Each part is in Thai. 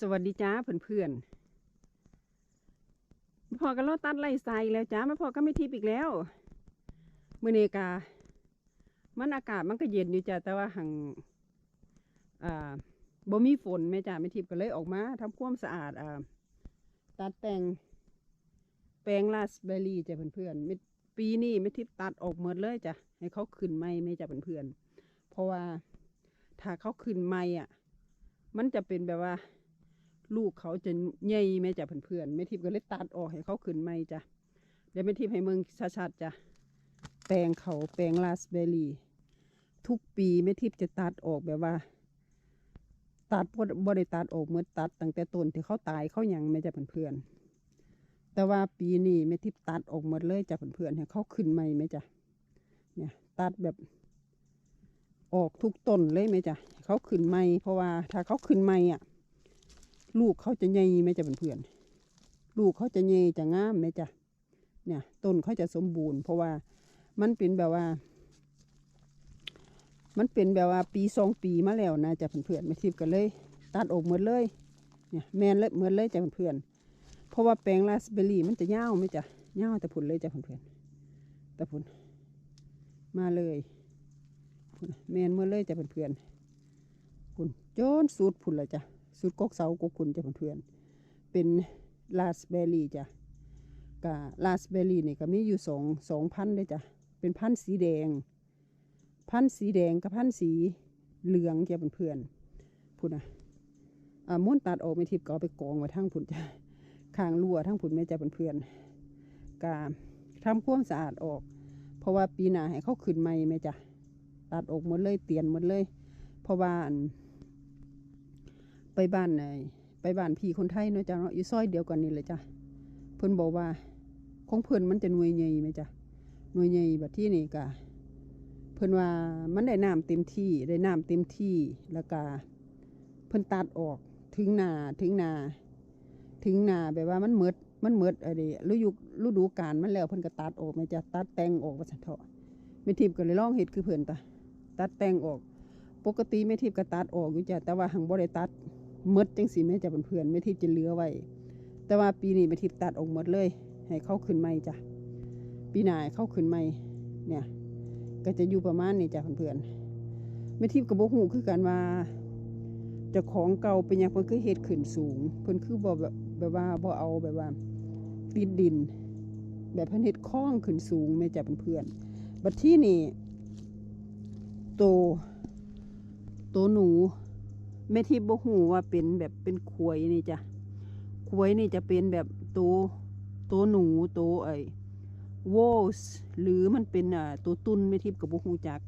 สวัสดีจ้าเพื่อนๆมาพอกันเราตัดไล่ใส่แล้วจ้ามาพอก็ไม่ทิพอีกแล้วเมื่อเนกา มันอากาศมันก็เย็นอยู่จ้าแต่ว่าหังอ่าบ่มีฝนแม่จ้าไม่ทิพก็เลยออกมาทำความสะอาดอ่าตัดแต่งแปลงราสเบอร์รี่จ้ะเพื่อนๆเม็ดปีนี้ไม่ทิพตัดออกหมดเลยจ้ะให้เขาขึ้นไม่แม่จ้าเพื่อนๆเพราะว่าถ้าเขาขึ้นไม่อะ มันจะเป็นแบบว่า ลูกเขาจะใหญ่แม่จ้ะเพื่อนๆแม่ทิพย์ก็เลยตัดออกให้เขาขึ้นใหม่จ้ะเดี๋ยวแม่ทิพย์ให้เมืองชัดๆจ้ะแปลงเขาแปลงราสเบอร์รี่ ทุกปีแม่ทิพย์จะตัดออกแบบว่า ตัดบ่บ่ได้ตัดออกเมื่อตัดตั้งแต่ต้นที่เขาตายเขายังแม่จ้ะเพื่อนๆแต่ว่าปีนี้แม่ทิพย์ตัดออกหมดเลยจ้ะเพื่อนๆให้เขาขึ้นใหม่แม่จ้ะเนี่ยตัดแบบออกทุกต้นเลยไหมจ้ะเขาขึ้นใหม่เพราะว่าถ้าเขาขึ้นใหม่อะ ลูกเขาจะใหญ่ไหมจ้ะเพื่อนๆลูกเขาจะใหญ่จะงามไหมจ้ะเนี่ยต้นเขาจะสมบูรณ์ เพราะว่ามันเป็นแบบว่า มันเป็นแบบว่าปีสองปีมาแล้วนะจ้ะเพื่อนๆไม่ทิพกันเลย ตัดออกหมดเลย เนี่ยแมนเลยเหมดเลยจ้ะเพื่อนๆเพราะว่าแปลงราสเบอรี่มันจะยาไหมจ้ะยาแต่ผุเลยจ้ะเพื่อนๆแต่ผุมาเลยพุ่นน่ะแมนหมดเลยจ้ะเพื่อนๆพุ่นโจนสูตรพุ่นเลยจ้ะ สุดกกเสากกคุณจ้ะเพื่อนๆเป็นราสเบอร์รี่จ้ะกะราสเบอร์รี่นี่ก็มีอยู่สองสองพันเลยจ้ะเป็นพันธุ์สีแดง พันธุ์สีแดงกับพันธุ์สีเหลืองจ้ะเพื่อนๆพุ่นอะอ่าม้วนตัดออกไม่ทิพย์ก็เอาไปกองไว้ทั้งพุ่นจ้ะข้างรั่วทั้งพุ่นแม่จ้ะเพื่อนๆกะทำความสะอาดออก เพราะว่าปีหน้าให้เขาขึ้นใหม่แม่จ้ะตัดออกหมดเลยเตียนหมดเลย เพราะว่า ไปบ้านไหนไปบ้านพี่คนไทยเนาะจ้ะเนาะอยู่ซอยเดียวกันนี่เลยจ้ะเพิ่นบอกว่าของเพิ่นมันจะหน่วยใหญ่ไหมจ้ะหน่วยใหญ่แบบที่นี่กะเพิ่นว่ามันได้น้ำเต็มที่ได้น้ำเต็มที่แล้วก็เพิ่นตัดออกถึงนาถึงนา ถึงนาแบบว่ามันเมดมันเมดอะไรฤดูฤดูกาลมันแล้วเพิ่นก็ตัดออกไหมจ้ะตัดแต่งออกว่าซั่นเถาะแม่ทิพย์ก็เลยลองเฮ็ดคือเพิ่นตะตัดแต่งออก ปกติแม่ทิพย์ก็ตัดออกอยู่จ้ะแต่ว่าหังบ่ได้ตัด มดจังสีแม่จะเป็นเพื่อนไม่ทิพจะเหลือไว้ แต่ว่าปีนี้แม่ทิพตัดออกหมดเลย ให้เข้าขึ้นใหม่จ้ะ ปีหน้าเข้าขึ้นใหม่เนี่ย ก็จะอยู่ประมาณนี้จ้ะเพื่อนๆแม่ทิพกับโบหูคือกันว่าจะของเก่าเป็นหยังเพิ่นคือเฮ็ดขึ้นสูง เพิ่นคือบ่แบบแบบว่าบ่เอาแบบว่าติดดิน แบบเพิ่นเฮ็ดคล้องขึ้นสูงแม่จ้ะเพื่อนๆบัดที่นี่โตโตหนู แม่ทิพย์บ่ฮู้ว่าเป็นแบบเป็นขวยนี่จ้ะขวยนี่จะเป็นแบบตัวตัวหนูตัวไอ้โวสหรือมันเป็นอ่าตัวตุนแม่ทิพย์ก็บ่ฮู้จัก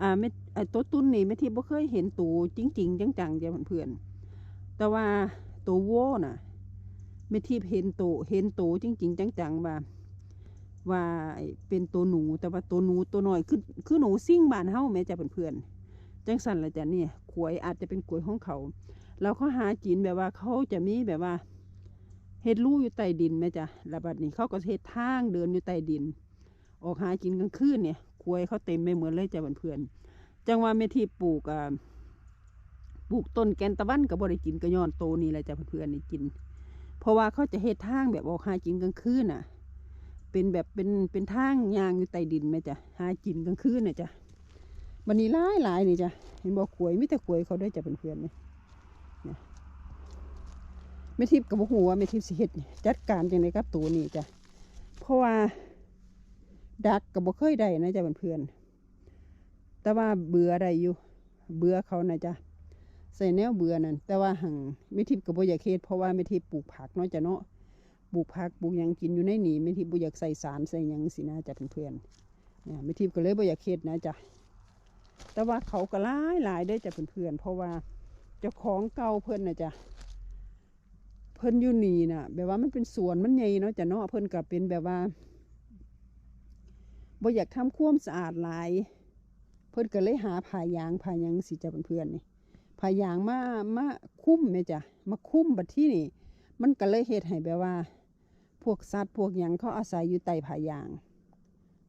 อ่าแม่ไอ้ตัวตุนนี่แม่ทิพย์บ่เคยเห็นตัวจริงๆจังๆจ้ะเพื่อนๆแต่ว่าตัวโวน่ะแม่ทิพย์เห็นตัวเห็นตัวจริงๆจังๆว่าว่าไอ้เป็นตัวหนูแต่ว่าตัวหนูตัวน้อยคือคือหนูซิ่งบานเฮ้าแม่จ้ะเพื่อนๆ จังสันละจ้ะเนี่ยขวยอาจจะเป็นขวยของเขาเราเขาหาจีนแบบว่าเขาจะมีแบบว่าเฮ็ดลู่อยู่ใต้ดินไหมจ้ะแล้วบัดนี้เขาก็เฮ็ดทางเดินอยู่ใต้ดิน ออกหากินกลางคืนเนี่ยขวยเขาเต็มไปหมดเลยจ้ะเพื่อนๆจังว่าแม่ที่ปลูกอ่าปลูกต้นแกนตะวันกับบริกินก็ย้อนโตนี่แหละจ้ะเพื่อนๆนี่กิน เพราะว่าเขาจะเฮ็ดทางแบบออกหากินกลางคืนน่ะ เป็นแบบเป็นเป็นทางยางอยู่ใต้ดินไหมจ้ะหากินกลางคืนน่ะจ้ะ วันนี้หลายหลายนี่จ้ะเห็นบอกขวยมิแต่ขวยเขาได้จะเป็นเพื่อนนี่เนี่ยไม่ทิพย์กับหัวไม่ทิพย์สิเฮ็ดนี่จัดการจังไดกับตัวนี่จ้ะเพราะว่าดักกับบ่เคยได้นะจ้ะเป็นเพื่อนแต่ว่าเบื่อได้อยู่ เบื่อเขานะจ้ะใส่แนวเบื่อนั่นแต่ว่าหังไม่ทิพย์กับบ่อยากเฮ็ดเพราะว่าไม่ทิพย์ปลูกผักเนาะจ้ะเนาะปลูกผักปลูกยังกินอยู่ในหนีไม่ทิพย์บ่อยากใส่สารใส่ยังสินะจ้ะเพื่อนๆเนี่ยไม่ทิพย์ก็เลยบ่อยากเฮ็ดนะจ้ะ แต่ว่าเขาก็หลายหลายได้จ้ะเพื่อนๆเพราะว่าเจ้าของเก่าเพิ่อนน่ะจ้ะเพิ่นอยู่นี่น่ะ แบบว่ามันเป็นสวนมันใหญ่เนาะจ้ะเนาะเพิ่นก็เป็นแบบว่าบ่อยากทำความสะอาดหลาย เพิ่นก็เลยหาผ้ายางผ้ายังสิจ้ะเพื่อนๆนี่ผ้ายางมามาคุ้มแม่จ้ะมาคุ้มบัดที่นี่ มันก็เลยเฮ็ดให้แบบว่า พวกสัตว์พวกหยังเขาอาศัยอยู่ใต้ผ้ายาง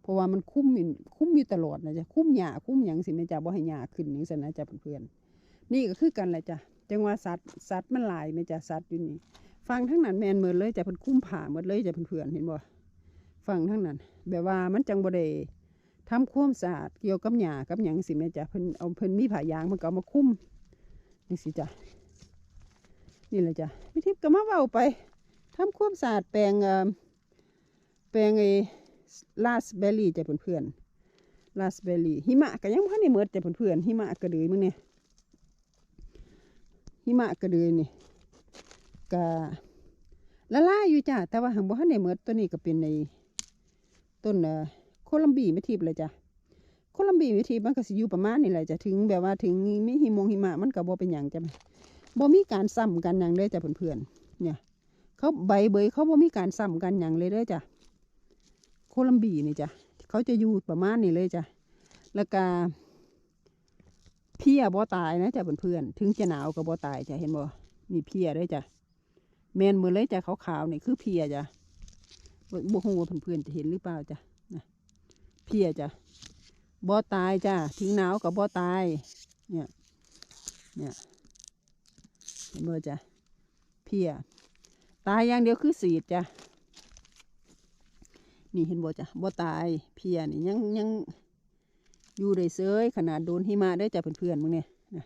ราะว่ามันคุ้มคุ้มอยู่ตลอดนะจ๊ะคุ้มหญ้าคุ้มหยังสิแม่จ๊ะบ่ให้หญ้าขึ้นจังซั่นนะจ๊ะเพื่อนๆนี่ก็คือกันแหละจ้ะจังว่าสัตว์สัตว์มันหลายไหมจ้ะสัตว์อยู่นี่ฟังทั้งนั้นแมนเหมือนเลยจ้ะเพิ่นคุ้มผ่าหมดเลยจ้ะเพื่อนๆเห็นบ่ฟังทั้งนั้น แบบว่ามันจังบ่ได้ทำความสะอาดเกี่ยวกับหญ้ากับหยังสิแม่จ้ะเพิ่นเอาเพิ่นมีผ้ายางมันก็เอามาคุ้มจังสิจ้ะนี่แหละจ้ะมิทิพย์ก็มาเว้าไปทำความสะอาดแปลงเอ่อแปลงไอ้ ลาสเบอรี่จ้ะเพื่อนๆลาสเบอรี่หิมะก็ยังบ่ทันได้หมดจ้ะเพื่อนๆหิมะก็เดือยมึงเนี่ยหิมะกระเดือยนี่กะละลายอยู่จ้ะแต่ว่าหังบ่ทันได้หมดตัวนี้ก็เป็นในต้นเอ่อโคลัมบีไม่ทิพย์เลยจ้ะโคลัมบีไม่ทิพย์มันก็สิอยู่ประมาณนี้แหละจ้ะถึงแบบว่าถึงมีหิมงหิมะมันก็บ่เป็นหยังจ้ะบ่มีการซ้ำกันหยังเลยจ้ะเพื่อนๆเนี่ยเขาใบเบยเขาบ่มีการซ้ำกันหยังเลยเด้อจ้ะ ลัมบีนี่จ้ะเขาจะอยู่ประมาณนี้เลยจ้ะแล้วก็เพียบ่ตายนะจ้ะเพื่อนๆถึงจะหนาวก็บ่ตายจ้ะเห็นบ่นี่เพียเด้อจ้ะแมนมือเลยจ้ะขาวๆนี่คือเพียจ้ะบ่บ่ฮู้ว่าเพื่อนๆจะเห็นหรือเปล่าจ้ะนะเพียจ้ะบ่ตายจ้ะถึงหนาวก็บ่ตาย เนี่ย เนี่ยเห็นบ่จ้ะเพียตายอย่างเดียวคือสีดจ้ะ นี่เห็นบ่จ้ะบ่ตายเพียนี่ยังยังอยู่ได้เซยขนาดโดนหิมะได้จ้ะเพื่อนๆมึงเนี่ยนะ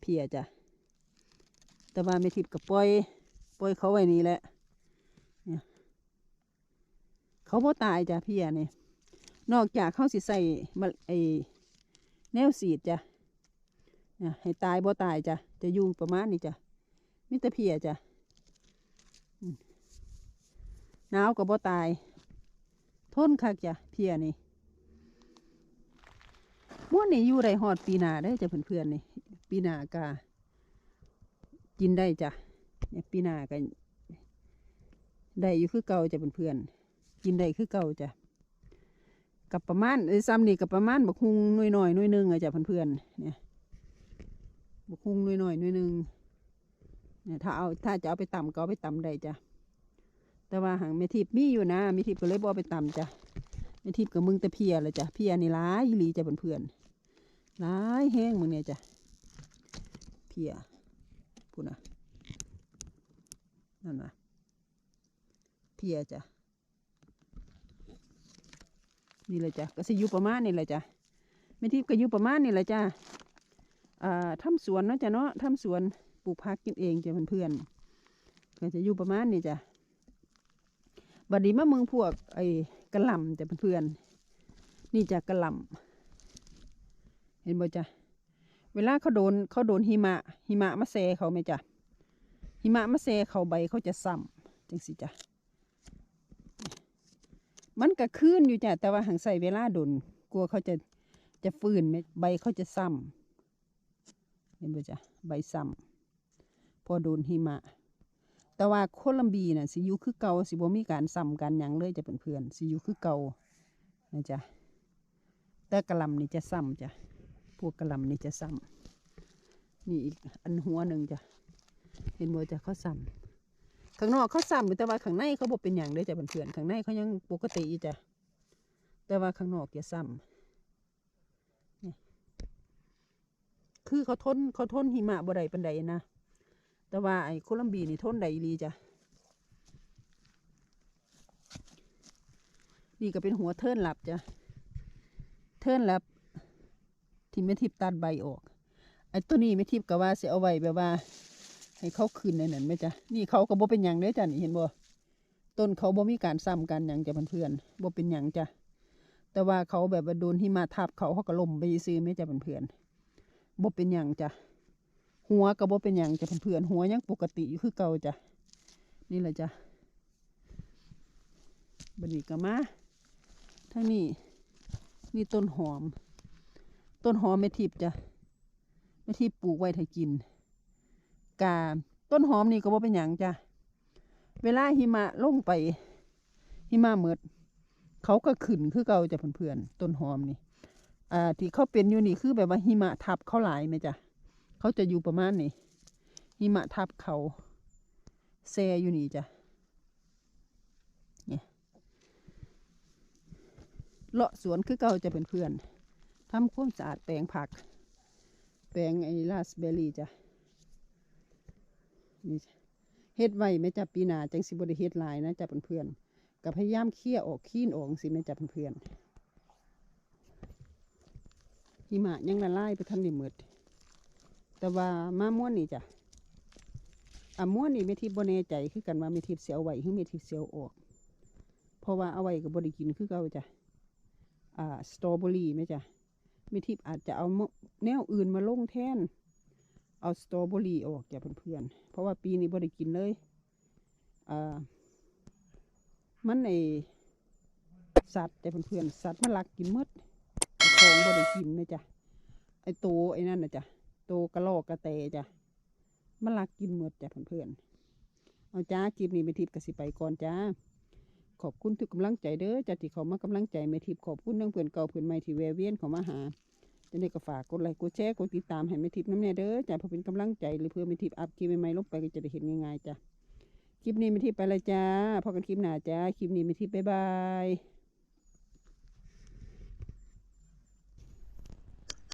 เพียจ้ะแต่ว่าไม่ทิพย์กับปล่อยปล่อยเขาไว้นี่แหละเนี่ยเขาบ่ตายจ้ะเพียนี่นอกจากเขาสิใส่มาไอแนวสีดจ้ะนี่ยให้ตายบ่ตายจ้ะจะอยู่ประมาณนี้จ้ะมิตรเพียจ้ะหนาวก็บ่ตาย ทนคักจ้ะเพียนี่ม้วนนี่อยู่ได้ฮอดปีนาได้จ้ะเพื่อนๆนี่ ปีนากากินได้จ้ะเนี่ยปีนาก็ได้อยู่คือเก่าจ้ะเพื่อนๆกินได้คือเก่าจ้ะกับประมาณไอ้ซ้ำนี่กับประมาณบักฮุงหน่อยหน่อยๆหน่อยหนึงอะจ้ะเพื่อนๆเนี่ยบักฮุงหน่อยหน่อยๆหน่อยหนึงเนี่ยถ้าเอาถ้าจะเอาไปต่ำก็เอาไปต่ำได้จ้ะ แต่ว่าหางเมทิพมีอยู่นะเมทิพก็เลยบเอไปต่ำจ้ะในทิพกับมึงแต่เพียเลยจ้ะเพียนี่ร้ายอีหลีจ้ะเพื่อนๆร้ายแห้งมึงเนี่ยจ้ะเพียพูนะนั่นนะเพียจ้ะนี่เลยจ้ะก็สิอยู่ประมาณนี่แหละจ้ะไม่ทิพก็อยู่ประมาณนี่แหละจ้ะอ่าทำสวนเนาะจ้ะเนาะทำสวนปลูกผักกินเองจ้ะเพื่อนๆก็จะอยู่ประมาณนี่จ้ะ บัดนี้มาเมืองพวกไอ้กระลำจ้ะเพื่อนๆนี่จะกระลำเห็นบ่จ้ะเวลาเขาโดนเขาโดนหิมะ หิมะมาเซเขาไหมจ้ะหิมะมาเซเขาใบเขาจะซ้ำจังสิจ้ะมันก็คืนอยู่จ้ะแต่ว่าหังใส่เวลาโดนกลัวเขาจะจะฟื้นไหมใบเขาจะซ้ำเห็นบ่จ้ะใบซ้ำพอโดนหิมะ แต่ว่าโคลัมบีน่ะสิอยู่คือเก่าสิบ่มีการซ้ำกันหยังเลยจะเป็นเพื่อนสิอยู่คือเก่านะจ๊ะแต่กระลำนี่จะซ้ำจ้ะพวกกระลำนี่จะซ้ำนี่อีกอันหัวหนึ่งจ้ะเห็นบ่จ้ะเขาซ้ำข้างนอกเขาซ้ำแต่ว่าข้างในเขาบอกเป็นอย่างเลยจ้ะเพื่อนข้างในเขายังปกติจ้ะแต่ว่าข้างนอกจะซ้ำนี่คือเขาทนเขาทนหิมะบ่ได้ปันใดนะ แต่ว่าไอ้โคลัมบีนี่ทนได้อีจ้ะ นี่ก็เป็นหัวเทิร์นหลับจ้ะ เทิร์นหลับ ที่ไม่ทิพตัดใบออก ไอ้ตัวนี้ไม่ทิพก็ว่าสิเอาไว้แบบว่า ให้เขาคืนในนั้นไหมจ้ะ นี่เขาก็บ่เป็นหยังเด้อจ้ะนี่เห็นบ่ ต้นเขาบ่มีการซ้ำกันหยังจ้ะเพื่อนๆบ่เป็นหยังจ้ะ แต่ว่าเขาแบบว่าโดนหิมะทับเขาเขาก็ล่มไปซื้อไหมจ้ะเพื่อนๆบ่เป็นหยังจ้ะ หัวก็บ่เป็นหยังจะเพื่อนหัวยังปกติอยู่คือเก่าจ้ะนี่แหละจ้ะบันนี้ก็มาทางนี้นี่ต้นหอม ต้นหอมเมทิพจ้ะเมทิพปลูกไว้ให้กินกาต้นหอมนี่ก็บ่เป็นหยังจ้ะเวลาหิมะลงไปหิมะเมิดเขาก็ขึ้นคือเก่าจ้ะเพื่อนๆต้นหอมนี่อ่าที่เขาเป็นอยู่นี่คือแบบว่าหิมะทับเขาหลายไหมจ้ะ เขาจะอยู่ประมาณนี้หิมะทับเขาแซอยู่นี่จ้ะเนี่ยเลาะสวนคือเก่าจะเป็นเพื่อนทำความสะอาดแปลงผัก แปลงไอ้ราสเบอร์รี่จ้ะนี่เฮ็ดไว้แม่จ้ะปีหนาจังสิบ่ได้เฮ็ดลายนะจ้ะเพื่อนๆก็พยายามเคลียออกคลีนออกจังซี่แม่จ้ะเพื่อนๆหิมะยังละลายไปทันได้หมด แต่ว่ามาม่วนนี่จ้ะอะม่วนนี่แม่ทิพย์บ่แน่ใจคือกันว่าแม่ทิพย์สิเอาไว้หรือแม่ทิพย์สิเอาออก เพราะว่าเอาไว้ก็บ่ได้กินคือเก่าจ้ะอ่าสตรอเบอรี่แม่จ้ะแม่ทิพย์อาจจะเอาแนวอื่นมาลงแทน เอาสตรอเบอรี่ออกจ้ะเพื่อนๆเพราะว่าปีนี้บ่ได้กินเลยอ่ามันไอสัตว์จ้ะเพื่อนๆสัตว์มันลักกินมดของบ่ได้กินนะจ้ะไอโตไอ้นั่นนะจ้ะ โตกระโลกกระแตจ้ะมันลักกินหมดจ้ะเพื่อนๆเอาจ้าคลิปนี้ไปทิพย์กสิไปก่อนจ้าขอบคุณทุกกำลังใจเด้อจ้ะที่เขามากำลังใจแม่ทิพย์ขอบคุณทั้งเพื่อนเก่าเพื่อนใหม่ที่แวะเวียนเขามาหาจะได้ก็ฝากกดไลค์กดแชร์กดติดตามให้แม่ทิพย์น้ำแน่เด้อจ้ะเพื่อเป็นกำลังใจหรือเพื่อแม่ทิพย์อัพคลิปใหม่ๆลงไปก็จะได้เห็นง่ายๆจ้ะคลิปนี้แม่ทิพย์ไปเลยจ้าพอกันคลิปหน้าจ้าคลิปนี้แม่ทิพย์บ๊ายบาย